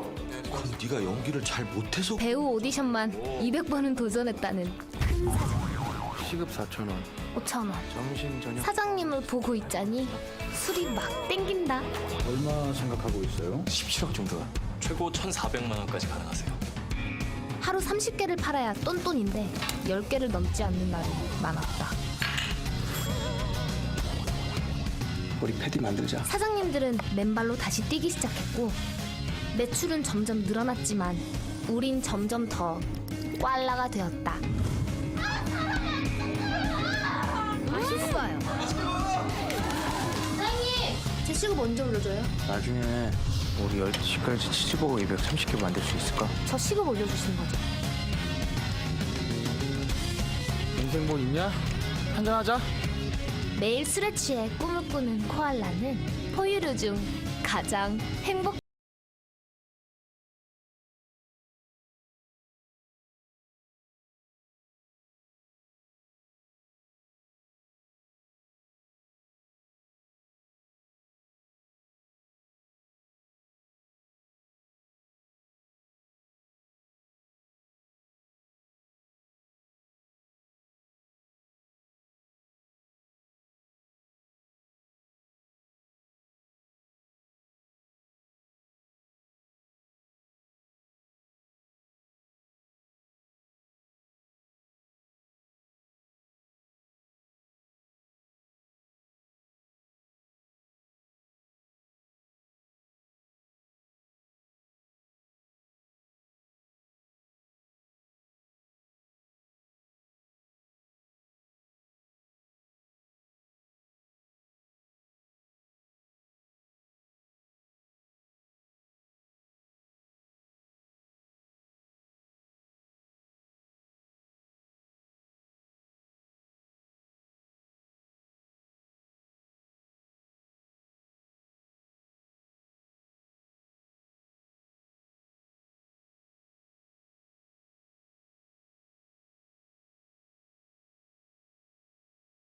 그건 네가 연기를 잘 못해서 배우 오디션만 200번은 도전했다는 큰 사장 시급 4천 원. 5천 원. 점심 저녁. 사장님을 보고 있자니 술이 막 땡긴다. 얼마 생각하고 있어요? 17억 정도가 최고 1,400만 원까지 가능하세요. 하루 30개를 팔아야 똔똔인데 10개를 넘지 않는 날이 많았다. 우리 패디 만들자. 사장님들은 맨발로 다시 뛰기 시작했고 매출은 점점 늘어났지만 우린 점점 더 꽐라가 되었다. 맛있어요. 사장님, 제 시급 언제 올려줘요? 나중에 우리 10시까지 치즈버거 230개 만들 수 있을까? 저 시급 올려주시는 거죠? 인생본 있냐? 한잔하자. 매일 술에 취해 꿈을 꾸는 코알라는 포유류 중 가장 행복